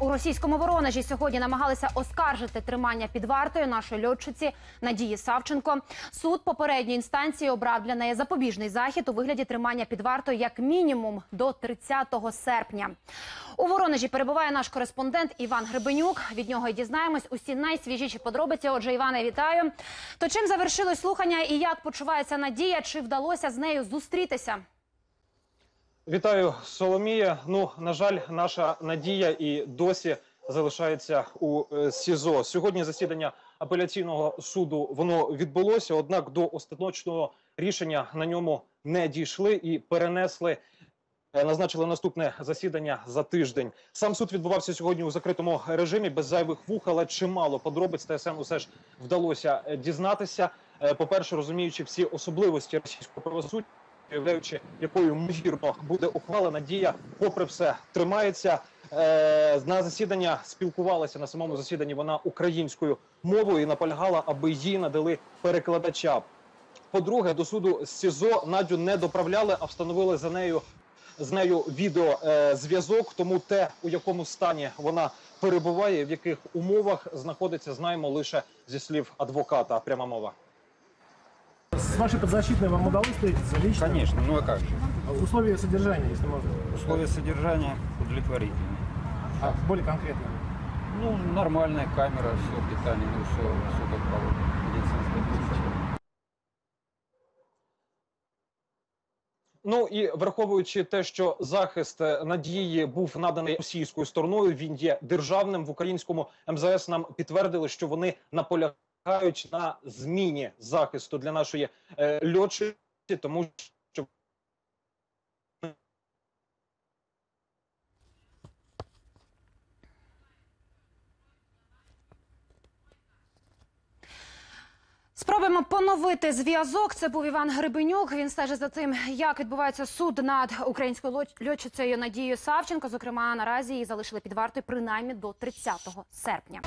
у російському Воронежі сьогодні намагалися оскаржити тримання під вартою нашої льотчиці Надії Савченко. Суд попередньої інстанції обрав для неї запобіжний захід у вигляді тримання під вартою як мінімум до 30 серпня. У Воронежі перебуває наш кореспондент Іван Гребенюк. Від нього й дізнаємось усі найсвіжіші подробиці. Отже, Іване, вітаю. То чим завершилось слухання і як почувається Надія? Чи вдалося з нею зустрітися? Вітаю, Соломія. Ну на жаль, наша надія і досі залишається у е, СІЗО. Сьогодні засідання апеляційного суду воно відбулося однак до остаточного рішення на ньому не дійшли і перенесли. е, Назначили наступне засідання за тиждень. Сам суд відбувався сьогодні у закритому режимі без зайвих вух, але чимало подробиць ТСН усе ж вдалося е, дізнатися. Е, По-перше, розуміючи всі особливості російського правосуддя, уявляючи, якою ймовірно буде ухвала, надія, попри все, тримається. Е, на засідання спілкувалася на самому засіданні вона українською мовою і наполягала, аби їй надали перекладача. По-друге, до суду СІЗО Надю не доправляли, а встановили за нею з нею відеозв'язок. Тому те, у якому стані вона перебуває, в яких умовах знаходиться, знаємо лише зі слів адвоката. Пряма мова. С вашей подзащитной вам удалось встретиться лично? Конечно, ну а как же? Условия содержания, если можно. Условия содержания удовлетворительные. А более конкретно. Ну, нормальная камера, все, питание, ну все, все как положено. Медицинская тысяча. Ну і враховуючи те, що захист е, надії був наданий російською стороною, він є державним в українському МЗС. Нам підтвердили, що вони наполягають на зміні захисту для нашої е, льотчиці, тому що Спробуємо поновити зв'язок. Це був Іван Гребенюк. Він стежить за тим, як відбувається суд над українською льот- льотчицею Надією Савченко. Зокрема, наразі її залишили під вартою принаймні до 30 серпня.